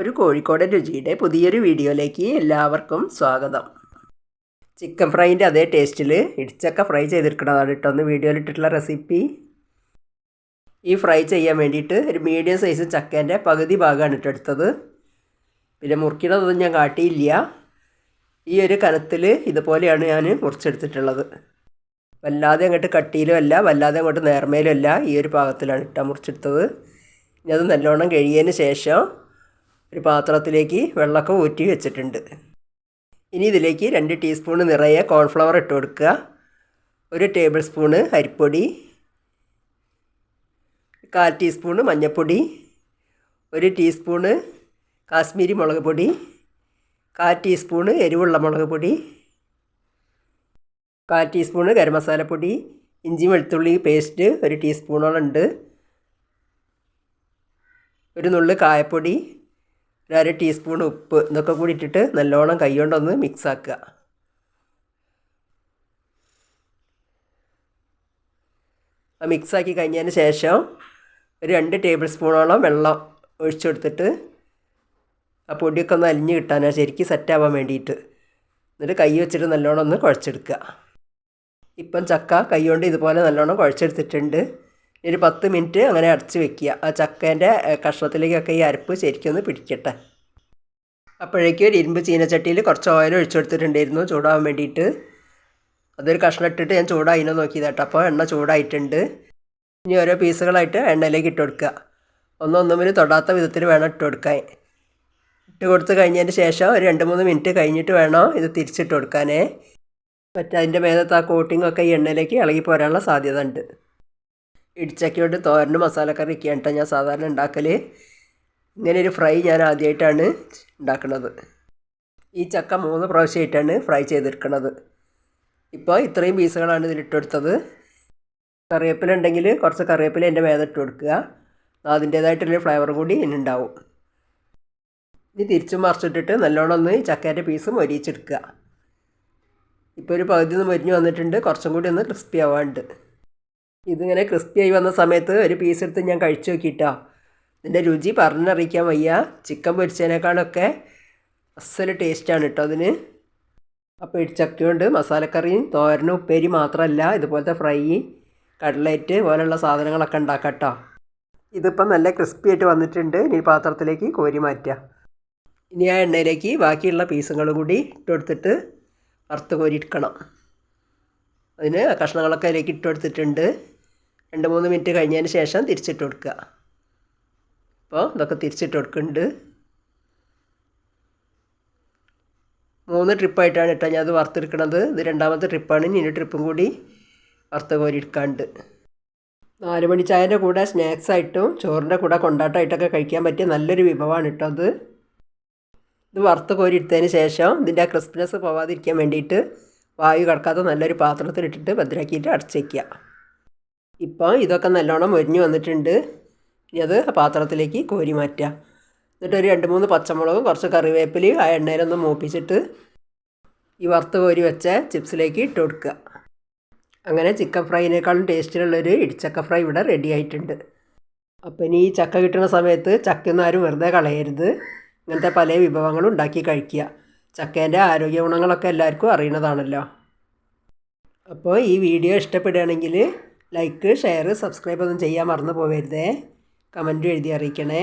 ഒരു കോഴിക്കോടൻ രുചിയുടെ പുതിയൊരു വീഡിയോയിലേക്ക് എല്ലാവർക്കും സ്വാഗതം. ചിക്കൻ ഫ്രൈന്റെ അതേ ടേസ്റ്റിൽ ഇടിച്ചക്ക ഫ്രൈ ചെയ്തെടുക്കണതാണ് കേട്ടോ. ഒന്ന് വീഡിയോയിൽ ഇട്ടിട്ടുള്ള റെസിപ്പി. ഈ ഫ്രൈ ചെയ്യാൻ വേണ്ടിയിട്ട് ഒരു മീഡിയം സൈസ് ചക്കേന്റെ പകുതി ഭാഗമാണ് ഇട്ടെടുത്തത് പിന്നെ മുറിക്കണതൊന്നും ഞാൻ കാട്ടിയില്ല. ഈ ഒരു കനത്തിൽ ഇതുപോലെയാണ് ഞാൻ മുറിച്ചെടുത്തിട്ടുള്ളത്. വല്ലാതെ അങ്ങോട്ട് കട്ടിയിലും അല്ല വല്ലാതെ അങ്ങോട്ട് നേർമയിലും അല്ല ഈ ഒരു പാകത്തിലാണ് ഇട്ടാൽ മുറിച്ചെടുത്തത്. ഇനി അത് നല്ലോണം കഴിയതിന് ശേഷം ഒരു പാത്രത്തിലേക്ക് വെള്ളമൊക്കെ ഊറ്റി വെച്ചിട്ടുണ്ട്. ഇനി ഇതിലേക്ക് രണ്ട് ടീസ്പൂൺ നിറയെ കോൺഫ്ലവർ ഇട്ട് കൊടുക്കുക. ഒരു ടേബിൾ സ്പൂണ് അരിപ്പൊടി. കാൽ ടീസ്പൂണ് മഞ്ഞൾപ്പൊടി. ഒരു ടീസ്പൂണ് കാശ്മീരി മുളക് പൊടി. കാൽ ടീസ്പൂണ് എരിവുള്ള മുളക് പൊടി. കാൽ ടീസ്പൂണ് ഗരം മസാലപ്പൊടി ഇഞ്ചി വെളുത്തുള്ളി പേസ്റ്റ് ഒരു ടീസ്പൂണോളം ഉണ്ട്. ഒരു നുള്ളു കായപ്പൊടി. ഒരു അര ടീസ്പൂൺ ഉപ്പ് ഇതൊക്കെ കൂടി ഇട്ടിട്ട് നല്ലോണം കൈകൊണ്ടൊന്ന് മിക്സ് ആക്കുക. ആ മിക്സാക്കി കഴിഞ്ഞതിന് ശേഷം ഒരു രണ്ട് ടേബിൾ സ്പൂണോളം വെള്ളം ഒഴിച്ചെടുത്തിട്ട് ആ പൊടിയൊക്കെ ഒന്ന് അലിഞ്ഞ് കിട്ടാനാണ് ശരിക്കും സെറ്റാവാൻ വേണ്ടിയിട്ട്. എന്നിട്ട് കൈ വെച്ചിട്ട് നല്ലോണം ഒന്ന് കുഴച്ചെടുക്കുക. ഇപ്പം ചക്ക കൈ കൊണ്ട് ഇതുപോലെ നല്ലോണം കുഴച്ചെടുത്തിട്ടുണ്ട്. ഒരു പത്ത് മിനിറ്റ് അങ്ങനെ അടച്ച് വെക്കുക. ആ ചക്കേന്റെ കഷ്ണത്തിലേക്കൊക്കെ ഈ അരപ്പ് ശരിക്കൊന്ന് പിടിക്കട്ടെ. അപ്പോഴേക്കും ഒരു ഇരുമ്പ് ചീനച്ചട്ടിയിൽ കുറച്ച് ഓയിൽ ഒഴിച്ചു കൊടുത്തിട്ടുണ്ടായിരുന്നു ചൂടാവാൻ വേണ്ടിയിട്ട്. അതൊരു കഷ്ണം ഇട്ടിട്ട് ഞാൻ ചൂടായിനോ നോക്കിയതാട്ടോ അപ്പോൾ എണ്ണ ചൂടായിട്ടുണ്ട്. ഇനി ഓരോ പീസുകളായിട്ട് എണ്ണയിലേക്ക് ഇട്ട് കൊടുക്കുക. ഒന്നൊന്നുമിൽ തൊടാത്ത വിധത്തിൽ വേണം ഇട്ട് കൊടുക്കാൻ. ഇട്ട് കൊടുത്ത് കഴിഞ്ഞതിന് ശേഷം ഒരു രണ്ട് മൂന്ന് മിനിറ്റ് കഴിഞ്ഞിട്ട് വേണം ഇത് തിരിച്ചിട്ട് കൊടുക്കാനേ. മറ്റേ അതിന്റെ മേലത്ത് ആ കോട്ടിങ്ങൊക്കെ ഈ എണ്ണയിലേക്ക് ഇളകി പോരാനുള്ള സാധ്യത ഉണ്ട്. ഇടിച്ചക്കൊണ്ട് തോരനും മസാലക്കറി ഒക്കെയാണ് കേട്ടോ ഞാൻ സാധാരണ ഉണ്ടാക്കൽ ഇങ്ങനെ ഒരു ഫ്രൈ ഞാൻ ആദ്യമായിട്ടാണ് ഉണ്ടാക്കുന്നത് ഈ ചക്ക മൂന്ന് പ്രാവശ്യമായിട്ടാണ് ഫ്രൈ ചെയ്തെടുക്കുന്നത് ഇപ്പോൾ ഇത്രയും പീസുകളാണ് ഇതിലിട്ടെടുത്തത് കറിവേപ്പില ഉണ്ടെങ്കിൽ കുറച്ച് കറിവേപ്പില എന്റെ മേലെ ഇട്ട് കൊടുക്കുക. അതിന്റേതായിട്ടുള്ളൊരു ഫ്ലേവറും കൂടി ഉണ്ടാവും ഇനി തിരിച്ചും മറിച്ചിട്ടിട്ട് നല്ലോണം ഒന്ന് ചക്കേന്റെ പീസ് മൊരിയിച്ചെടുക്കുക. ഇപ്പോൾ ഒരു പകുതി ഒന്ന് മൊരിഞ്ഞ് വന്നിട്ടുണ്ട്. കുറച്ചും കൂടി ഒന്ന് ക്രിസ്പി ആവാണ്ട്. ഇതിങ്ങനെ ക്രിസ്പി ആയി വന്ന സമയത്ത് ഒരു പീസ് എടുത്ത് ഞാൻ കഴിച്ചു നോക്കിയിട്ടോ. ഇതിന്റെ രുചി പറഞ്ഞറിയിക്കാൻ വയ്യ. ചിക്കൻ പൊരിച്ചതിനേക്കാളൊക്കെ അസൽ ടേസ്റ്റാണ് കേട്ടോ അതിന്. അപ്പോൾ ഇടിച്ചക്കയുണ്ട് മസാലക്കറിയും തോരനും ഉപ്പേരി മാത്രമല്ല ഇതുപോലത്തെ ഫ്രൈ കട്ലേറ്റ് പോലുള്ള സാധനങ്ങളൊക്കെ ഉണ്ടാക്കാം കേട്ടോ ഇതിപ്പം നല്ല ക്രിസ്പി ആയിട്ട് വന്നിട്ടുണ്ട്. ഇനി പാത്രത്തിലേക്ക് കോരി മാറ്റുക ഇനി ആ എണ്ണയിലേക്ക് ബാക്കിയുള്ള പീസുകൾ കൂടി ഇട്ടുകൊടുത്തിട്ട് വറുത്ത് കോരി എടുക്കണം അതിന് കഷ്ണങ്ങളൊക്കെ അതിലേക്ക് ഇട്ടുകൊടുത്തിട്ടുണ്ട് രണ്ട് മൂന്ന് മിനിറ്റ് കഴിഞ്ഞതിന് ശേഷം തിരിച്ചിട്ട് കൊടുക്കുക. അപ്പോൾ ഇതൊക്കെ തിരിച്ചിട്ട് കൊടുക്കുന്നുണ്ട്. മൂന്ന് ട്രിപ്പായിട്ടാണ് കേട്ടോ ഞാൻ അത് വറുത്തെടുക്കണത്. ഇത് രണ്ടാമത്തെ ട്രിപ്പാണ് ഇനി ട്രിപ്പും കൂടി വറുത്ത് കോരി എടുക്കാണ്ട്. നാല് മണി ചായന്റെ കൂടെ സ്നാക്സ് ആയിട്ടും ചോറിന്റെ കൂടെ കൊണ്ടാട്ടമായിട്ടൊക്കെ കഴിക്കാൻ പറ്റിയ നല്ലൊരു വിഭവമാണ് കേട്ടോ അത് ഇത് വറുത്ത് കോരിയെടുത്തതിന് ശേഷം ഇതിന്റെ ആ ക്രിസ്പിനെസ് പോവാതിരിക്കാൻ വേണ്ടിയിട്ട് വായു കടക്കാത്ത നല്ലൊരു പാത്രത്തിലിട്ടിട്ട് ഭദ്രാക്കിയിട്ട് അടച്ചു വയ്ക്കുക ഇപ്പോൾ ഇതൊക്കെ നല്ലോണം മുരിഞ്ഞു വന്നിട്ടുണ്ട്. ഇനി അത് പാത്രത്തിലേക്ക് കോരി മാറ്റുക. എന്നിട്ട് ഒരു രണ്ട് മൂന്ന് പച്ചമുളകും കുറച്ച് കറിവേപ്പിലയും ആ എണ്ണയിലൊന്ന് മൂപ്പിച്ചിട്ട് ഈ വറുത്ത് കോരി വെച്ച ചിപ്സിലേക്ക് ഇട്ട് കൊടുക്കുക. അങ്ങനെ ചിക്കൻ ഫ്രൈനേക്കാളും ടേസ്റ്റിലുള്ളൊരു ഇടിച്ചക്ക ഫ്രൈ ഇവിടെ റെഡി ആയിട്ടുണ്ട്. അപ്പം ഇനി ഈ ചക്ക കിട്ടുന്ന സമയത്ത് ചക്കയൊന്നും ആരും വെറുതെ കളയരുത്. ഇങ്ങനത്തെ പല വിഭവങ്ങളും ഉണ്ടാക്കി കഴിക്കുക. ചക്കേന്റെ ആരോഗ്യ ഗുണങ്ങളൊക്കെ എല്ലാവർക്കും അറിയുന്നതാണല്ലോ. അപ്പോൾ ഈ വീഡിയോ ഇഷ്ടപ്പെടുകയാണെങ്കിൽ ലൈക്ക് ഷെയർ സബ്സ്ക്രൈബ് ഒന്നും ചെയ്യാൻ മറന്നു പോകരുതേ കമന്റും എഴുതി അറിയിക്കണേ.